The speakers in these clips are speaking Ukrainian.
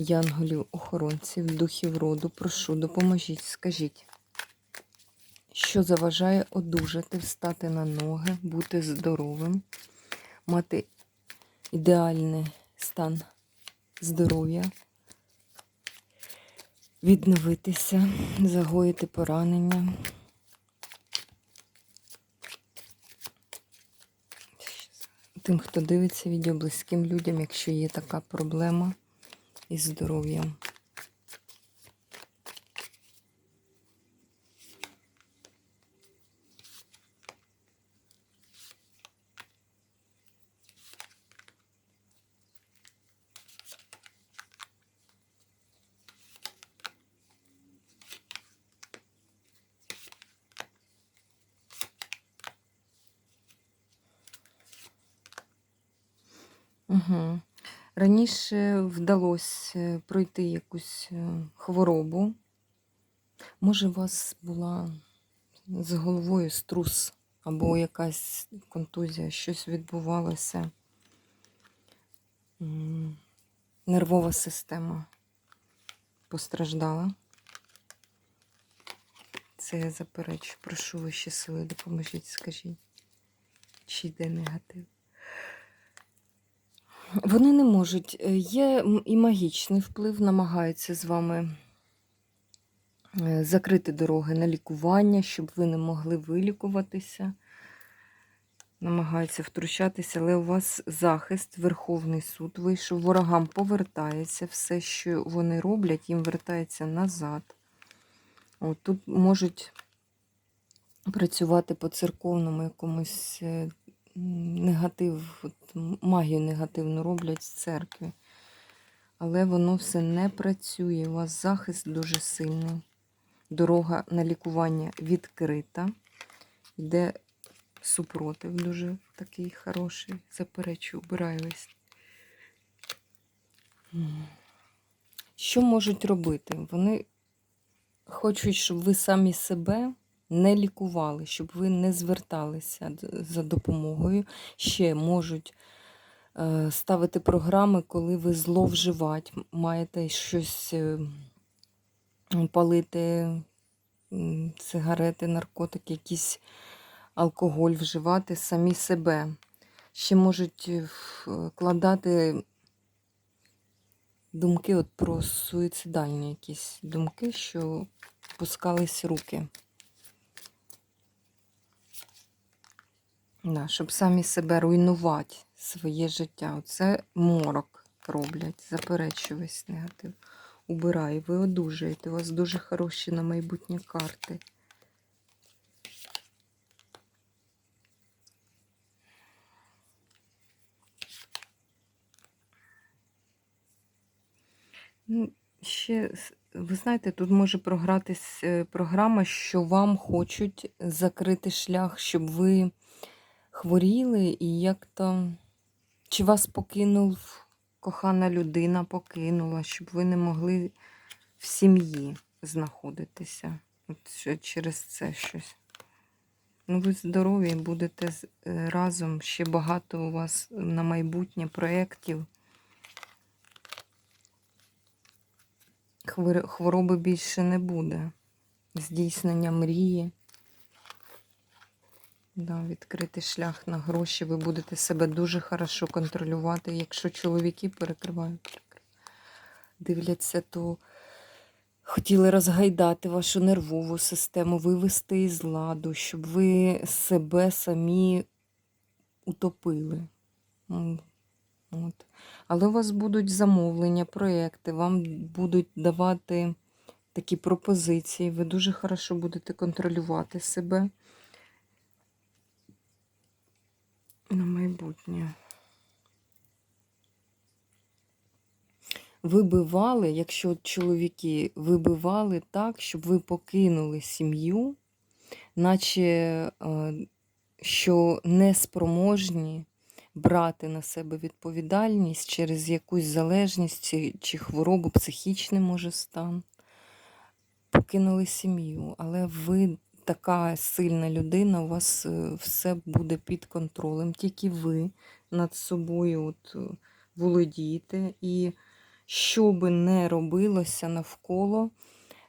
Янголів, охоронців, духів роду, прошу, допоможіть, скажіть, що заважає одужати, встати на ноги, бути здоровим, мати ідеальний стан здоров'я, відновитися, загоїти поранення. Тим, хто дивиться відео близьким людям, якщо є така проблема із здоров'ям. Угу. Раніше вдалося пройти якусь е, хворобу. Може, у вас була з головою струс або якась контузія, щось відбувалося. Нервова система постраждала. Це я заперечу. Прошу вищі сили, допоможіть, скажіть, чи йде негатив. Вони не можуть. Е, Є і магічний вплив, намагаються з вами е, закрити дороги на лікування, щоб ви не могли вилікуватися. Намагаються втручатися, але у вас захист, Верховний суд вийшов, ворогам повертається, все, що вони роблять, їм вертається назад. От, тут можуть працювати по церковному якомусь е, негатив, от, магію негативну роблять з церкви. Але воно все не працює. У вас захист дуже сильний. Дорога на лікування відкрита. Йде супротив дуже такий хороший. Заперечу, убираю весь. Що можуть робити? Вони хочуть, щоб ви самі себе не лікували, щоб ви не зверталися за допомогою. Ще можуть е, ставити програми, коли ви зловживать, м- маєте щось е, палити, сигарети, наркотики, якийсь алкоголь вживати самі себе. Ще можуть е, вкладати думки от про суїцидальні якісь думки, що пускались руки. Да, щоб самі себе руйнувати, своє життя. Оце морок роблять, заперечую весь негатив. Убираю, ви одужаєте. У вас дуже хороші на майбутнє карти. Ну, ще, ви знаєте, тут може програтись е, програма, що вам хочуть закрити шлях, щоб ви хворіли і як то. Чи вас покинув кохана людина, покинула, щоб ви не могли в сім'ї знаходитися. От через це щось. Ну, ви здорові, будете е, разом. Ще багато у вас на майбутнє проєктів. Хвороби більше не буде. Здійснення мрії. Да, відкритий шлях на гроші. Ви будете себе дуже хорошо контролювати. Якщо чоловіки перекривають, дивляться, то хотіли розгайдати вашу нервову систему, вивести із ладу, щоб ви себе самі утопили. От. Але у вас будуть замовлення, проекти, вам будуть давати такі пропозиції. Ви дуже хорошо будете контролювати себе на майбутнє. вибивали, якщо чоловіки вибивали так, щоб ви покинули сім'ю, наче е, що неспроможні брати на себе відповідальність через якусь залежність чи, чи хворобу, психічний може стан. Покинули сім'ю, але ви така сильна людина, у вас е, все буде під контролем, тільки ви над собою от, е, володієте. І що би не робилося навколо,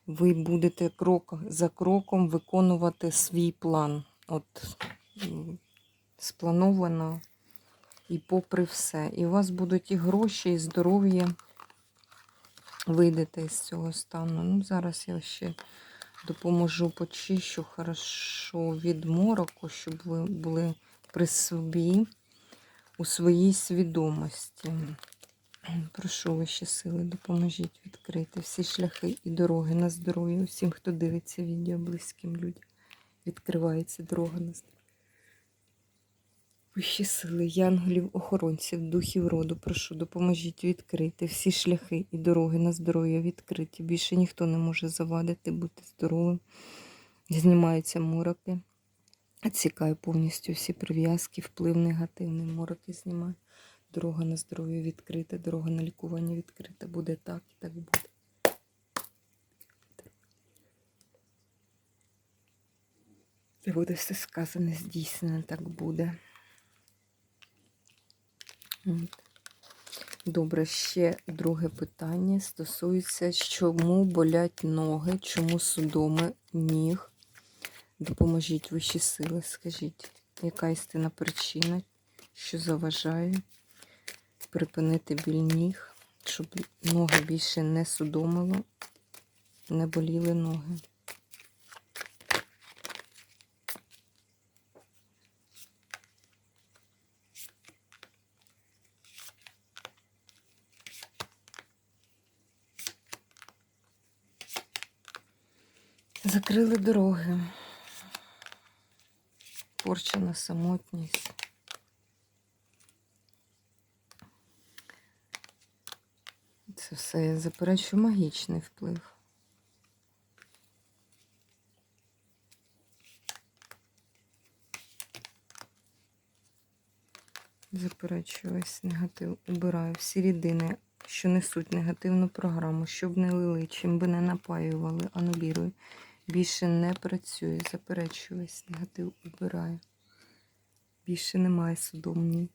ви будете крок за кроком виконувати свій план. От сплановано і попри все. І у вас будуть і гроші, і здоров'я. Вийдете з цього стану. Ну, зараз я ще допоможу почищу хорошо від мороку, щоб ви були при собі у своїй свідомості. Прошу ваші сили, допоможіть відкрити всі шляхи і дороги на здоров'я. Усім, хто дивиться відео близьким людям. Відкривається дорога на здоров'я. Вищі сили, янголів, охоронців, духів роду, прошу, допоможіть відкрити всі шляхи і дороги на здоров'я відкриті. Більше ніхто не може завадити, бути здоровим. Знімаються мороки. Відсікаю повністю всі прив'язки, вплив негативний. Мороки знімаю. Дорога на здоров'я відкрита, дорога на лікування відкрита. Буде так і так буде. Буде все сказане, здійснено, так буде. Добре, ще друге питання стосується, чому болять ноги, чому судоми ніг. Допоможіть вищі сили, скажіть, яка істинна причина, що заважає припинити біль ніг, щоб ноги більше не судомило, не боліли ноги. Закрили дороги. Порчена самотність. Це все я заперечую магічний вплив. Заперечую весь негатив. Убираю всі рідини, що несуть негативну програму, щоб не лили, чим би не напаювали, анулірую. Більше не працює. Заперечую весь негатив. Убираю. Більше немає судомній.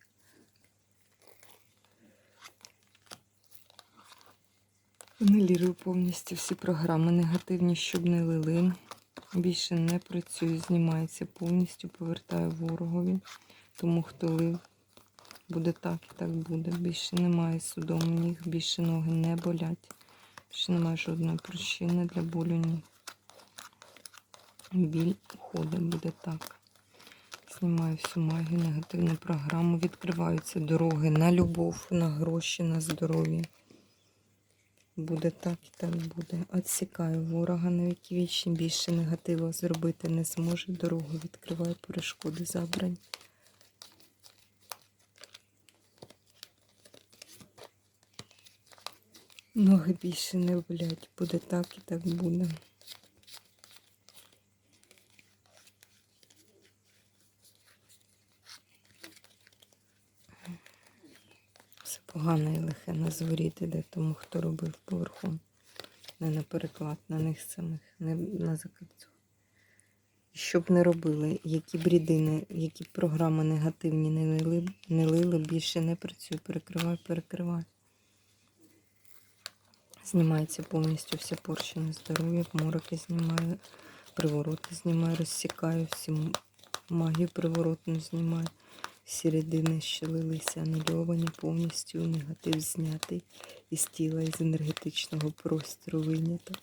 Анулірую повністю всі програми негативні, щоб не лили. Більше не працює, знімається повністю, повертаю ворогові. Тому хто лив, буде так і так буде. Більше немає судомніх, більше ноги не болять. Більше немає жодної причини для болю ніг. Біль уходить, буде так. Знімаю всю магію, негативну програму. Відкриваються дороги на любов, на гроші, на здоров'я. Буде так і так буде. Отсікаю ворога на віки вічні. Більше негативу зробити не зможе. Дорогу відкриваю, перешкоди забрані. Ноги більше не болять. Буде так і так буде. Все погане і лихе на зворіт іде тому, хто робив поверхом. Не на переклад на них самих, не на закрицю. Щоб не робили, які б рідини, які програми негативні не лили, не лили, більше не працює. Перекриваю, перекриваю. Знімається повністю вся порчена здоров'я, мороки знімаю, привороти знімаю, розсікаю, всі магію приворотну знімаю. Всі рідини, що лилися, анульовані повністю, негатив знятий із тіла, із енергетичного простору вийнято.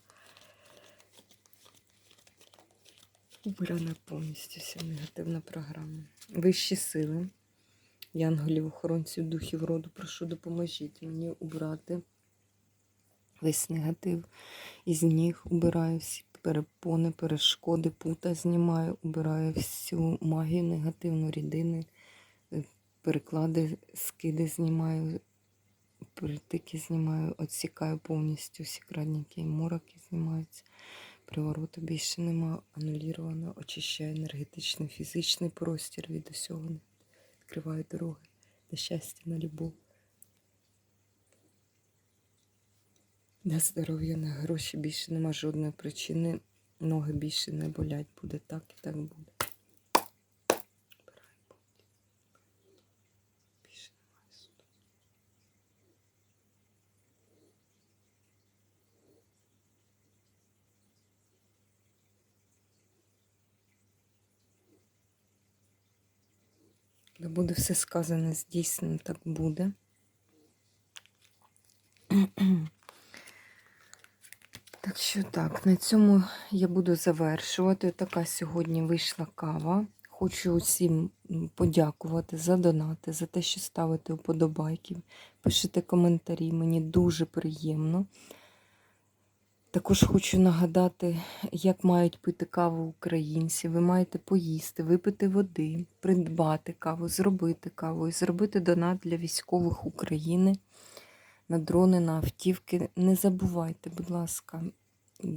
Убрана повністю вся негативна програма. Вищі сили, янголів, охоронців, духів роду, прошу, допоможіть мені убрати весь негатив із ніг, убираю всі перепони, перешкоди, пута знімаю, убираю всю магію, негативну рідини, переклади, скиди знімаю, притики знімаю, відсікаю повністю всі крадніки і мороки знімаються. Привороту більше нема, ануліровано, очищаю енергетичний, фізичний простір від усього. Відкриваю дороги на щастя, на любов. На здоров'я, на гроші більше нема жодної причини. Ноги більше не болять. Буде так і так буде. Коли буде все сказане, здійснено, так буде. Так що так, на цьому я буду завершувати. Така сьогодні вийшла кава. Хочу усім подякувати за донати, за те, що ставите вподобайки, пишете коментарі. Мені дуже приємно. Також хочу нагадати, як мають пити каву українці. Ви маєте поїсти, випити води, придбати каву, зробити каву і зробити донат для військових України на дрони, на автівки. Не забувайте, будь ласка,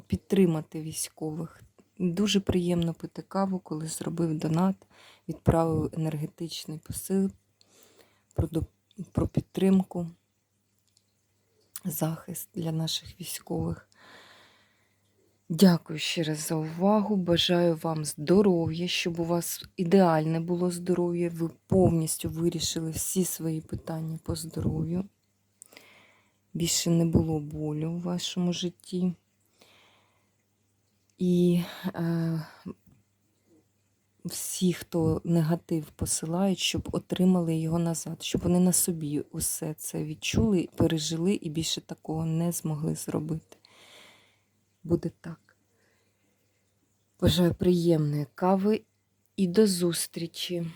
підтримати військових. Дуже приємно пити каву, коли зробив донат, відправив енергетичний посил про, підтримку, захист для наших військових. Дякую ще раз за увагу. Бажаю вам здоров'я, щоб у вас ідеальне було здоров'я. Ви повністю вирішили всі свої питання по здоров'ю. Більше не було болю у вашому житті. І е, всі, хто негатив посилають, щоб отримали його назад, щоб вони на собі усе це відчули, пережили і більше такого не змогли зробити. Буде так. Бажаю приємної кави і до зустрічі!